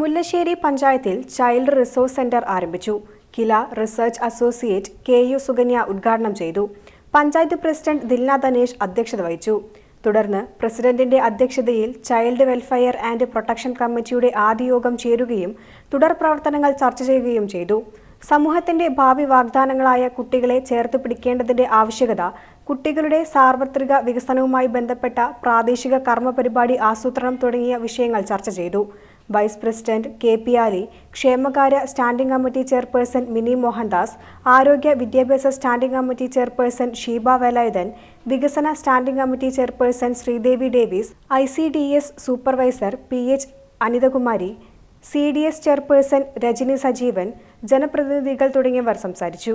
മുല്ലശ്ശേരി പഞ്ചായത്തിൽ child resource centre ആരംഭിച്ചു. KILA research associate K U Sukanya ഉദ്ഘാടനം ചെയ്തു. പഞ്ചായത്ത് പ്രസിഡന്റ് ദിൽന ധനേഷ് അധ്യക്ഷത വഹിച്ചു. തുടർന്ന് പ്രസിഡന്റിന്റെ അധ്യക്ഷതയിൽ ചൈൽഡ് വെൽഫെയർ ആൻഡ് പ്രൊട്ടക്ഷൻ കമ്മിറ്റിയുടെ ആദ്യ യോഗം ചേരുകയും തുടർ പ്രവർത്തനങ്ങൾ ചർച്ച ചെയ്യുകയും ചെയ്തു. സമൂഹത്തിന്റെ ഭാവി വാഗ്ദാനങ്ങളായ കുട്ടികളെ ചേർത്ത് പിടിക്കേണ്ടതിന്റെ ആവശ്യകത കുട്ടികളുടെ സാർവത്രിക വികസനവുമായി ബന്ധപ്പെട്ട പ്രാദേശിക കർമ്മ പരിപാടി ആസൂത്രണം തുടങ്ങിയ വിഷയങ്ങൾ ചർച്ച ചെയ്തു. Vice president K P Ali ക്ഷേമകാര്യ standing committee chairperson Mini Mohandas ആരോഗ്യ വിദ്യാഭ്യാസ standing committee chairperson Sheeba Velayudhan വികസന standing committee chairperson Sreedevi Davis I C D S supervisor P H Anithakumari C D S chairperson Rajani Sajeevan ജനപ്രതിനിധികൾ തുടങ്ങിയവർ സംസാരിച്ചു.